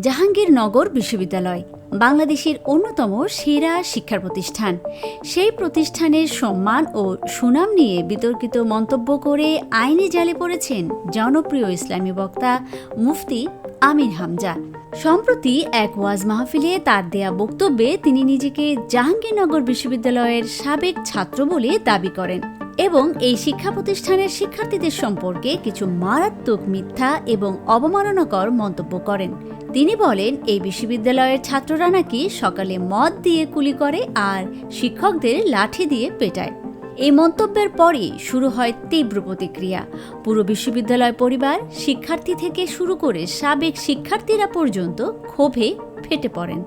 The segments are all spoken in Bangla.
জাহাঙ্গীরনগর বিশ্ববিদ্যালয়, বাংলাদেশের অন্যতম সেরা শিক্ষা প্রতিষ্ঠান সেই প্রতিষ্ঠানের সম্মান ও সুনাম নিয়ে বিতর্কিত মন্তব্য করে আইনে জালে পড়েছেন জনপ্রিয় ইসলামী বক্তা মুফতি আমির হামজা। সম্প্রতি এক ওয়াজ মাহফিলে তার দেয়া বক্তব্যে তিনি নিজেকে জাহাঙ্গীরনগর বিশ্ববিদ্যালয়ের সাবেক ছাত্র বলে দাবি করেন। এবং এই শিক্ষা প্রতিষ্ঠানের শিক্ষার্থীদের সম্পর্কে কিছু মারাত্মক মিথ্যা এবং অবমাননাকর মন্তব্য করেন। তিনি বলেন, এই বিশ্ববিদ্যালয়ের ছাত্ররা নাকি সকালে মদ দিয়ে কুলি করে আর শিক্ষকদের লাঠি দিয়ে পেটায়। এই মন্তব্যের পরই শুরু হয় তীব্র প্রতিক্রিয়া। পুরো বিশ্ববিদ্যালয় পরিবার শিক্ষার্থী থেকে শুরু করে সাবেক শিক্ষার্থীরা পর্যন্ত ক্ষোভে ফেটে পড়েন।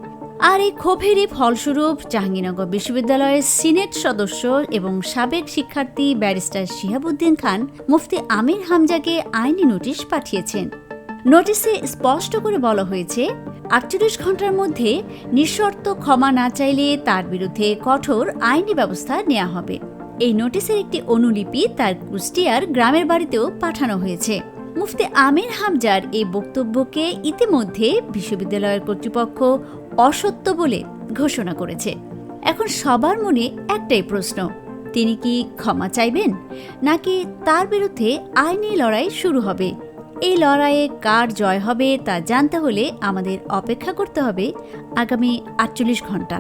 আর এই ক্ষোভেরই ফলস্বরূপ জাহাঙ্গীরনগর বিশ্ববিদ্যালয়ের সিনেট সদস্য এবং সাবেক শিক্ষার্থী ব্যারিস্টার শিহাবুদ্দিন খান মুফতি আমির হামজাকে আইনি নোটিশ পাঠিয়েছেন। নোটিশে স্পষ্ট করে বলা হয়েছে, আটচল্লিশ ঘণ্টার মধ্যে নিঃশর্ত ক্ষমা না চাইলে তার বিরুদ্ধে কঠোর আইনি ব্যবস্থা নেওয়া হবে। এই নোটিশের একটি অনুলিপি তার কুষ্টিয়ার গ্রামের বাড়িতেও পাঠানো হয়েছে। মুফতি আমির হামজার এই বক্তব্যকে ইতিমধ্যে বিশ্ববিদ্যালয়ের কর্তৃপক্ষ অসত্য বলে ঘোষণা করেছে। এখন সবার মনে একটাই প্রশ্ন, তিনি কি ক্ষমা চাইবেন, নাকি তার বিরুদ্ধে আইনি লড়াই শুরু হবে? এই লড়াইয়ে কার জয় হবে তা জানতে হলে আমাদের অপেক্ষা করতে হবে আগামী আটচল্লিশ ঘণ্টা।